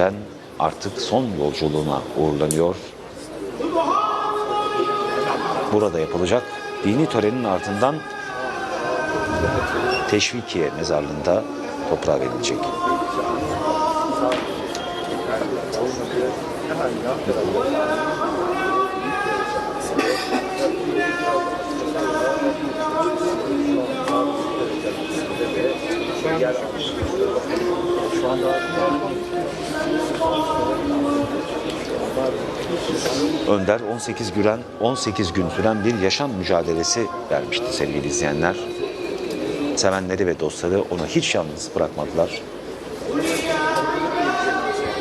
Önden artık son yolculuğuna uğurlanıyor. Burada yapılacak dini törenin ardından Teşvikiye mezarlığında toprağa verilecek. Önder 18 gülen 18 gün süren bir yaşam mücadelesi vermişti sevgili izleyenler. Sevenleri ve dostları onu hiç yalnız bırakmadılar.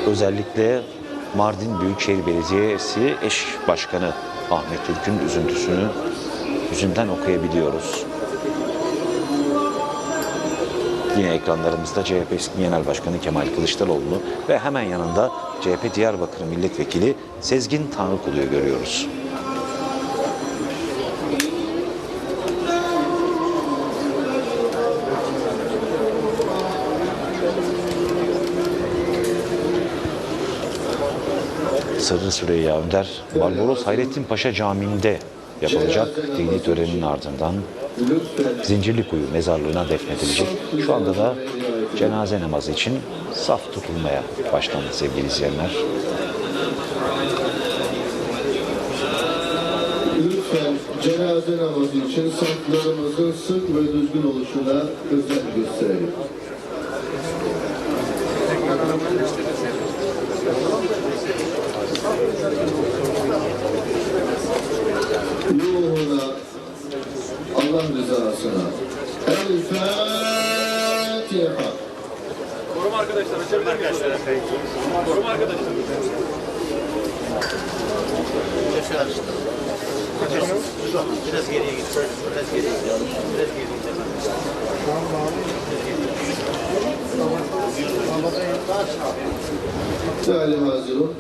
Özellikle Mardin Büyükşehir Belediyesi eş başkanı Ahmet Türk'ün üzüntüsünü yüzünden okuyabiliyoruz. Yine ekranlarımızda CHP eski Genel Başkanı Kemal Kılıçdaroğlu ve hemen yanında CHP Diyarbakır Milletvekili Sezgin Tanrıkulu'yu görüyoruz. Sırrı Süreyya Önder, Barbaros Hayrettin Paşa Camii'nde yapılacak dini törenin ardından Zincirlikuyu mezarlığına defnedilecek. Şu anda da cenaze namazı için saf tutulmaya başlandı sevgili izleyenler. Lütfen cenaze namazı için saflarımızın sık ve düzgün oluşuna özen gösterelim. Ruhuna, Allah rızasına. El Fatiha. Koruma arkadaşlar açabilir miyiz? Koruma arkadaşlar. Biraz geriye git. Biraz geriye git. Biraz geriye git. Değerli hazırın,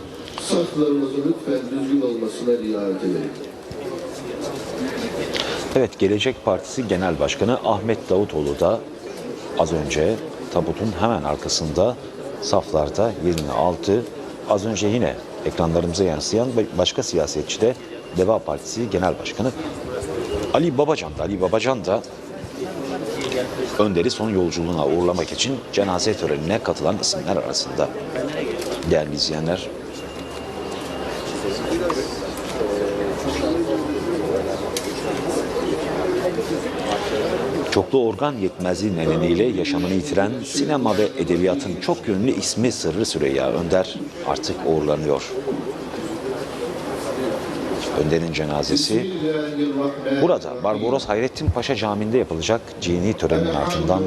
saflarımızın lütfen düzgün olmasına riayet edelim. Evet Gelecek Partisi Genel Başkanı Ahmet Davutoğlu da az önce tabutun hemen arkasında saflarda yerini aldı. Az önce yine ekranlarımıza yansıyan başka siyasetçi de Deva Partisi Genel Başkanı Ali Babacan da Ali Babacan da Önder'i son yolculuğuna uğurlamak için cenaze törenine katılan isimler arasında. Değerli izleyenler, Çoklu organ yetmezliği nedeniyle yaşamını yitiren sinema ve edebiyatın çok yönlü ismi Sırrı Süreyya Önder artık uğurlanıyor. Önder'in cenazesi burada Barbaros Hayrettin Paşa Camii'nde yapılacak cini törenin ardından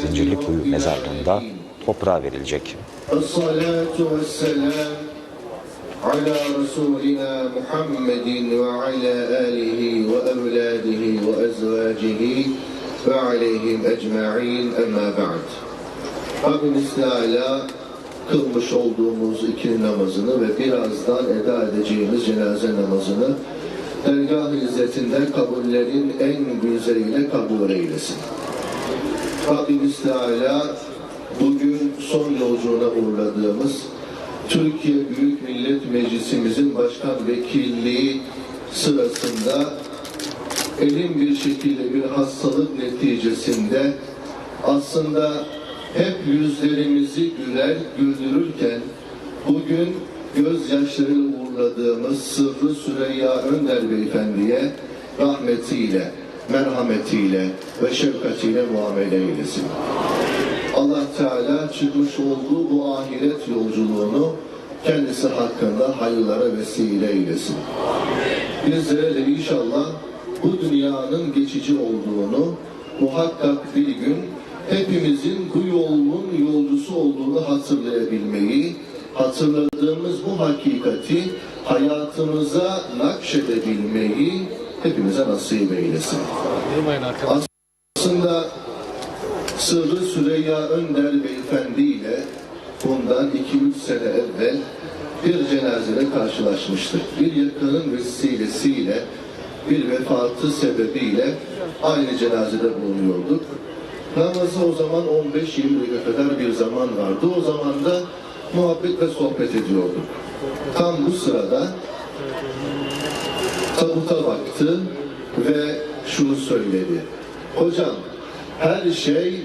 Zincirlikuyu mezarlığında toprağa verilecek. الصلاة والسلام على رسولنا محمد وعلى آله وأولاده وأزواجه وعليهم أجمعين أما بعد Rabbimiz Teala kılmış olduğumuz ikindi namazını ve birazdan eda edeceğimiz cenaze namazını dergah izzetinde kabullerin en güzeliyle kabul eylesin. Rabbimiz Teala bugün son yolculuğuna uğurladığımız Türkiye Büyük Millet Meclisimizin başkan vekilliği sırasında elin bir şekilde bir hastalık neticesinde aslında hep yüzlerimizi güler, güldürürken bugün gözyaşlarıyla uğurladığımız Sırrı Süreyya Önder Beyefendi'ye rahmetiyle, merhametiyle ve şefkatiyle muamele eylesin. Allah Teala çıkmış olduğu bu ahiret yolculuğunu kendisi hakkında hayırlara vesile eylesin. Bizlere de inşallah bu dünyanın geçici olduğunu, muhakkak bir gün hepimizin bu yolun yolcusu olduğunu hatırlayabilmeyi, hatırladığımız bu hakikati hayatımıza nakşedebilmeyi hepimize nasip eylesin. Aslında Sırrı Süreyya Önder Beyefendi ile bundan 2-3 sene evvel bir cenazede karşılaşmıştık. Bir yakının vesilesiyle, bir vefatı sebebiyle aynı cenazede bulunuyorduk. Namazı o zaman 15-20 dakika kadar bir zaman vardı. O zaman da muhabbet ve sohbet ediyorduk. Tam bu sırada tabuta baktı ve şunu söyledi. Hocam her şey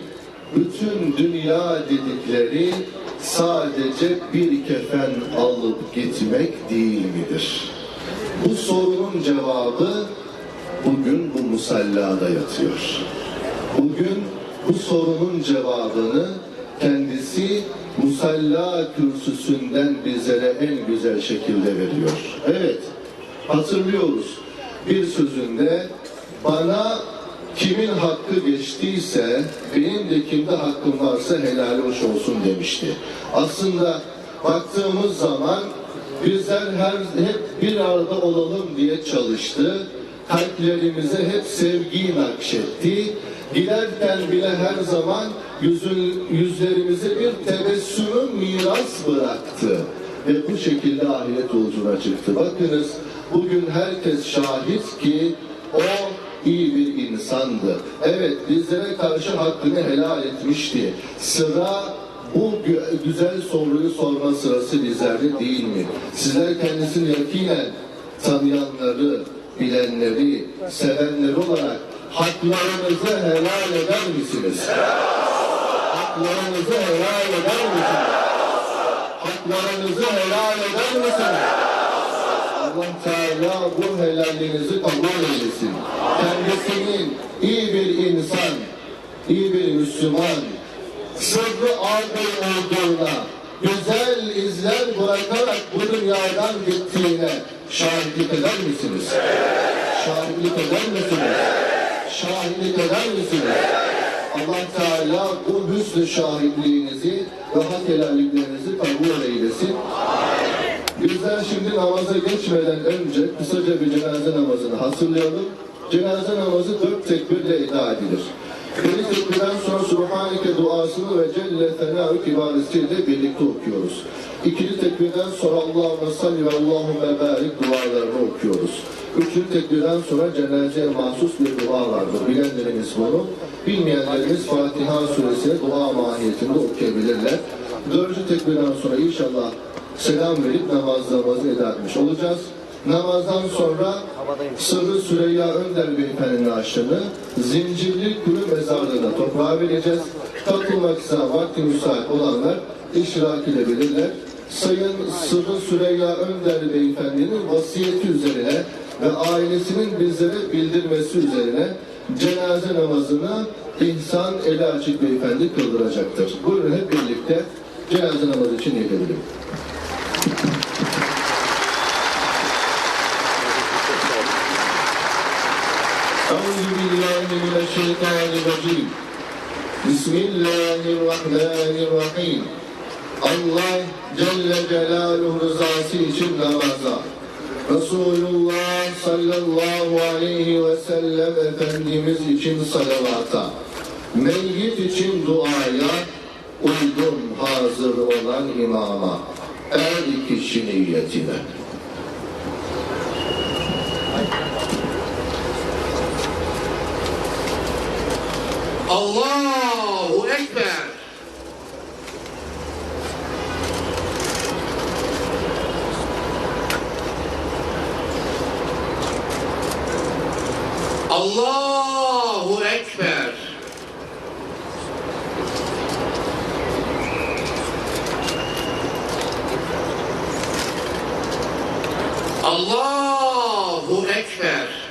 bütün dünya dedikleri sadece bir kefen alıp gitmek değil midir? Bu sorunun cevabı bugün bu musallada yatıyor. Bugün bu sorunun cevabını kendisi musalla kürsüsünden bizlere en güzel şekilde veriyor. Evet, hatırlıyoruz. Bir sözünde bana kimin hakkı geçtiyse benim de kimde hakkım varsa helal hoş olsun demişti. Aslında baktığımız zaman bizler her hep bir arada olalım diye çalıştı. Kalplerimize hep sevgiyi nakşetti. Giderken bile her zaman yüzün, yüzlerimize bir tebessümün miras bıraktı. Ve bu şekilde ahiret yolculuğuna çıktı. Bakınız bugün herkes şahit ki o iyi bir insandı. Evet bizlere karşı hakkını helal etmişti. Sıra bu gü- güzel soruyu sorma sırası bizlerde değil mi? Sizler kendisini yakinen tanıyanları, bilenleri, sevenleri olarak haklarınızı helal eder misiniz? Haklarınızı helal eder misiniz? Haklarınızı helal eder misiniz? Allah Teala bu helalliğinizi kabul eylesin. Kendisinin iyi bir insan, iyi bir Müslüman, sırrı ağabey olduğuna, güzel izler bırakarak bu dünyadan gittiğine şahitlik eder misiniz? Şahitlik eder misiniz? Şahitlik eder misiniz? Allah Teala bu hüsnü şahitliğinizi ve hak helalliklerinizi kabul eylesin. Bizler şimdi namaza geçmeden önce kısaca bir cenaze namazını hatırlayalım. Cenaze namazı dört tekbirle eda edilir. Bir tekbirden sonra Subhaneke duasını ve Celle Tenâ-ü kibaresiyle birlikte okuyoruz. İkinci tekbirden sonra Allahümme salli ve Allahümme barik dualarını okuyoruz. Üçüncü tekbirden sonra cenazeye mahsus bir dua vardır. Bilenlerimiz bunu, bilmeyenlerimiz Fatiha suresini dua mahiyetinde okuyabilirler. Dördüncü tekbirden sonra inşallah selam verip namazlarımızı eda etmiş olacağız. Namazdan sonra Sırrı Süreyya Önder Beyefendinin aşını Zincirli Kuru Mezarlığı'na toprağa vereceğiz. Katılmak isteyen vakti müsait olanlar iştirak edebilirler. Sayın Sırrı Süreyya Önder Beyefendinin vasiyeti üzerine ve ailesinin bizlere bildirmesi üzerine cenaze namazını İhsan Eli Açık Beyefendi kıldıracaktır. Buyurun hep birlikte cenaze namazı için niyet edelim. بالله من الشيطان الرجيم بسم الله الرحمن الرحيم Allah Celle Celaluhu rızası için namaza Resulullah sallallahu aleyhi ve sellem Efendimiz için salavata Meyyit için duaya uygun hazır olan imama her iki kişi niyetine Allahu Ekber. Allahu Ekber. Allahu Ekber.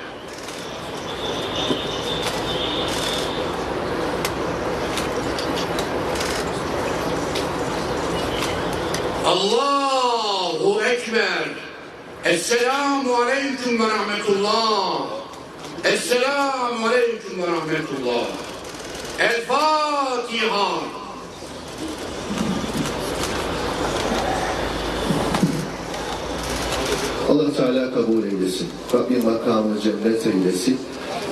Allahu Ekber. Esselamu Aleyküm ve Rahmetullah. Esselamu Aleyküm ve Rahmetullah. El Fatiha. Allah Teala kabul eylesin. Rabbim makamını cennet eylesin.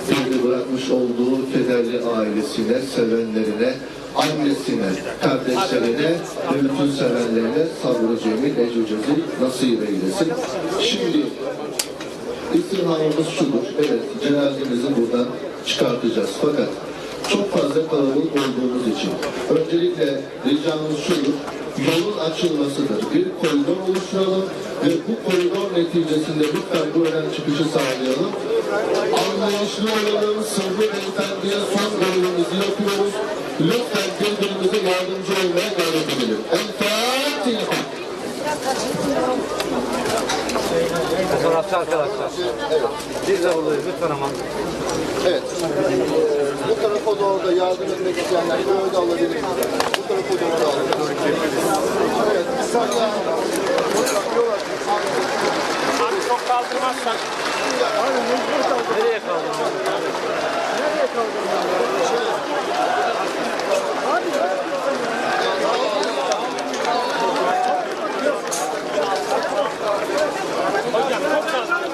Geride bırakmış olduğu kederli ailesine, sevenlerine, annesine, kardeşlerine ve bütün sevenlerine sabrı cemil, ecru cezil nasip eylesin. Şimdi istirhamımız şudur. Evet, cenazemizi buradan çıkartacağız. Fakat çok fazla kalabalık olduğumuz için. Öncelikle ricamız şudur, yolun açılmasıdır. Bir koridor oluşturalım ve bu koridor neticesinde lütfen buradan çıkışı sağlayalım. Anlayışlı olalım, Sırrı Beyefendi'ye son görevimizi yapıyoruz. Lütfen birbirimize yardımcı olmaya gayret edelim. El Fatiha. Fotoğrafçı arkadaşlar. Biz de buradayız lütfen ama. Evet. Bu tarafa doğru da yardım etmek isteyenler böyle alabilir. Bu tarafa doğru da alabilir. Evet. Bir saniye. Abi çok kaldırmazsan. Nereye kaldın? Hocam çok kaldır.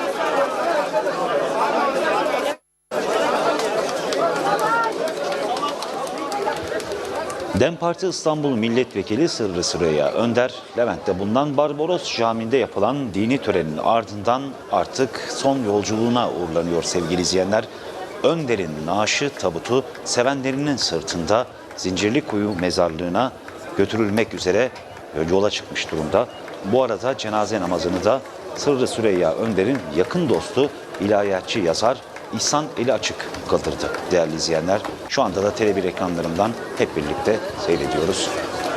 DEM Parti İstanbul Milletvekili Sırrı Sıraya Önder, Levent'te bulunan Barbaros Camii'nde yapılan dini törenin ardından artık son yolculuğuna uğurlanıyor sevgili izleyenler. Önder'in naaşı tabutu sevenlerinin sırtında Zincirlikuyu mezarlığına götürülmek üzere yola çıkmış durumda. Bu arada cenaze namazını da Sırrı Süreyya Önder'in yakın dostu ilahiyatçı yazar İhsan Eli Açık kıldırdı değerli izleyenler. Şu anda da Tele1 ekranlarından hep birlikte seyrediyoruz.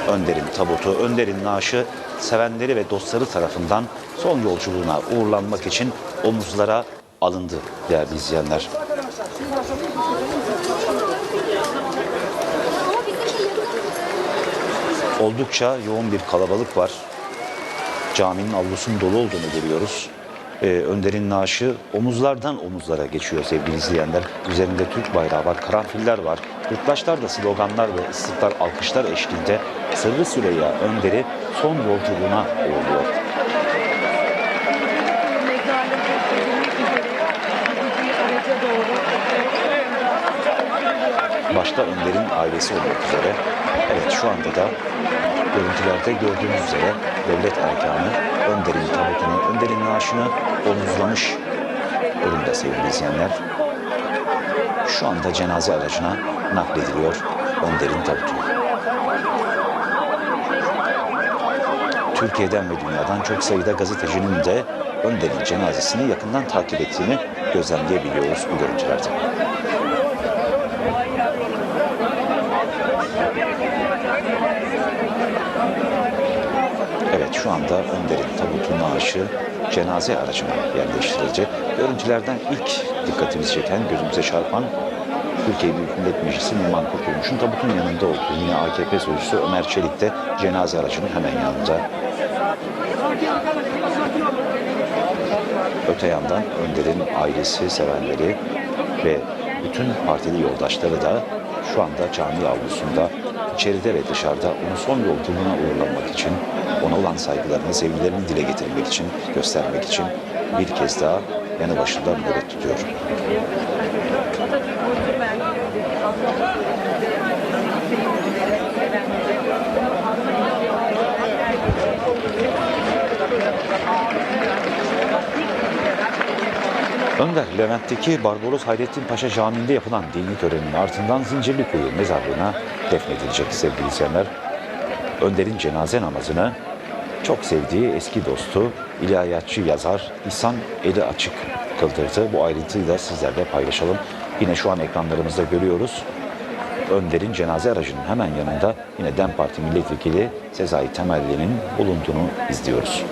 Önder'in tabutu, Önder'in naaşı sevenleri ve dostları tarafından son yolculuğuna uğurlanmak için omuzlara alındı değerli izleyenler. Oldukça yoğun bir kalabalık var. Caminin avlusunun dolu olduğunu görüyoruz. Ee, Önder'in naaşı omuzlardan omuzlara geçiyor sevgili izleyenler. Üzerinde Türk bayrağı var, karanfiller var. Yurttaşlar da sloganlar ve ıslıklar, alkışlar eşliğinde Sırrı Süreyya Önder'i son yolculuğuna uğurluyor. Başta Önder'in ailesi olmak üzere. Evet şu anda da görüntülerde gördüğünüz üzere devlet erkanı Önder'in tabutunu, Önder'in naaşını omuzlamış durumda sevgili izleyenler. Şu anda cenaze aracına naklediliyor Önder'in tabutu. Türkiye'den ve dünyadan çok sayıda gazetecinin de Önder'in cenazesini yakından takip ettiğini gözlemleyebiliyoruz bu görüntülerde. Evet şu anda Önder'in tabutu naaşı cenaze aracına yerleştirilecek. Görüntülerden ilk dikkatimizi çeken, gözümüze çarpan Türkiye Büyük Millet Meclisi Numan Kurtulmuş'un tabutun yanında olduğu yine AKP sözcüsü Ömer Çelik de cenaze aracının hemen yanında. Öte yandan Önder'in ailesi, sevenleri ve bütün partili yoldaşları da şu anda cami avlusunda içeride ve dışarıda onu son yolculuğuna uğurlamak için, ona olan saygılarını, sevgilerini dile getirmek için, göstermek için bir kez daha yanı başında nöbet tutuyor. Önder, Levent'teki Barbaros Hayrettin Paşa Camii'nde yapılan dini törenin ardından Zincirlikuyu mezarlığına defnedilecek sevgili izleyenler. Önder'in cenaze namazını çok sevdiği eski dostu, ilahiyatçı yazar İhsan Eli Açık kıldırdı. Bu ayrıntıyı da sizlerle paylaşalım. Yine şu an ekranlarımızda görüyoruz. Önder'in cenaze aracının hemen yanında yine DEM Parti milletvekili Sezai Temelli'nin bulunduğunu izliyoruz.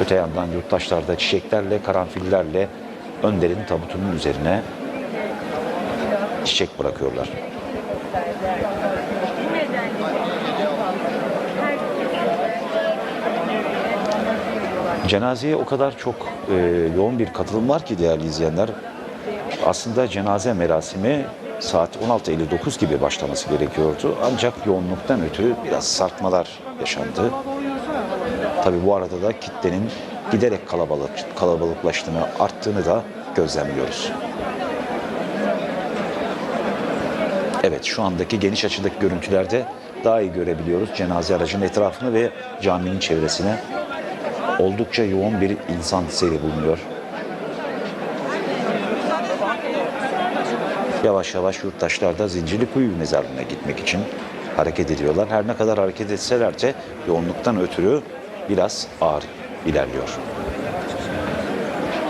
Öte yandan yurttaşlar da çiçeklerle, karanfillerle Önder'in tabutunun üzerine çiçek bırakıyorlar. Cenazeye o kadar çok e, yoğun bir katılım var ki değerli izleyenler. Aslında cenaze merasimi saat 16.59 gibi başlaması gerekiyordu. Ancak yoğunluktan ötürü biraz sarkmalar yaşandı. Tabii bu arada da kitlenin giderek kalabalık, kalabalıklaştığını, arttığını da gözlemliyoruz. Evet şu andaki geniş açıdaki görüntülerde daha iyi görebiliyoruz cenaze aracının etrafını ve caminin çevresine. Oldukça yoğun bir insan seyri bulunuyor. Yavaş yavaş yurttaşlar da Zincirlikuyu mezarlığına gitmek için hareket ediyorlar. Her ne kadar hareket etseler de yoğunluktan ötürü biraz ağır ilerliyor.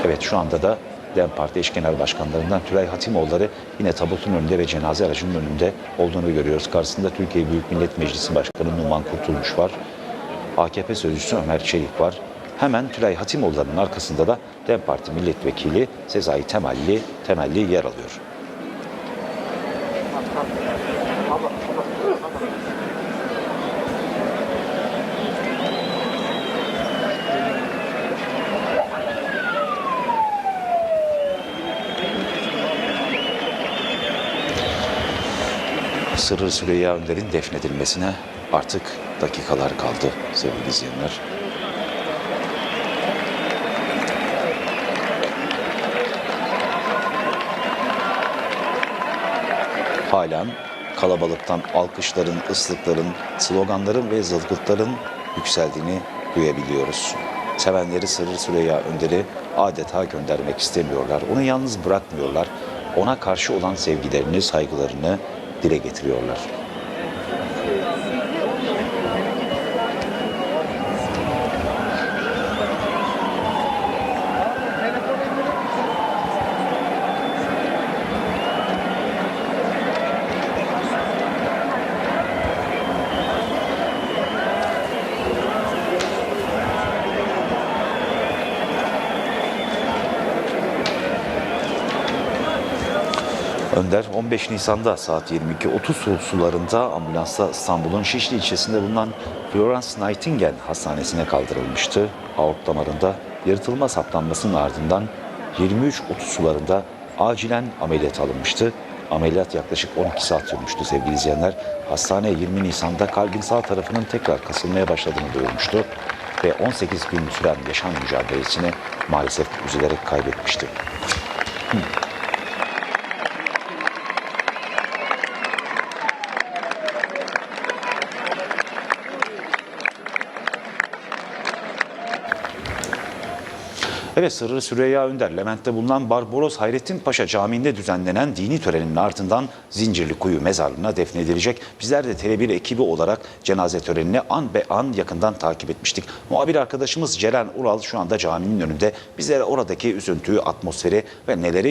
Evet şu anda da DEM Parti eş genel başkanlarından Tülay Hatimoğulları yine tabutun önünde ve cenaze aracının önünde olduğunu görüyoruz. Karşısında Türkiye Büyük Millet Meclisi Başkanı Numan Kurtulmuş var. AKP sözcüsü Ömer Çelik var. Hemen Tülay Hatimoğulları'nın arkasında da DEM Parti milletvekili Sezai Temelli, Temelli yer alıyor. Sırrı Süreyya Önder'in defnedilmesine artık dakikalar kaldı sevgili izleyenler. Halen kalabalıktan alkışların, ıslıkların, sloganların ve zılgıtların yükseldiğini duyabiliyoruz. Sevenleri Sırrı Süreyya Önder'i adeta göndermek istemiyorlar. Onu yalnız bırakmıyorlar. Ona karşı olan sevgilerini, saygılarını dile getiriyorlar. Önder 15 Nisan'da saat 22.30 sularında ambulansla İstanbul'un Şişli ilçesinde bulunan Florence Nightingale Hastanesi'ne kaldırılmıştı. Aort damarında yırtılma saptanmasının ardından 23.30 sularında acilen ameliyat alınmıştı. Ameliyat yaklaşık 12 saat sürmüştü sevgili izleyenler. Hastane 20 Nisan'da kalbin sağ tarafının tekrar kasılmaya başladığını duyurmuştu. Ve 18 gün süren yaşam mücadelesini maalesef üzülerek kaybetmişti. Evet Sırrı Süreyya Önder, Levent'te bulunan Barbaros Hayrettin Paşa Camii'nde düzenlenen dini törenin ardından Zincirlikuyu mezarlığına defnedilecek. Bizler de Tele1 ekibi olarak cenaze törenini an be an yakından takip etmiştik. Muhabir arkadaşımız Ceren Ural şu anda caminin önünde bizlere oradaki üzüntüyü, atmosferi ve neleri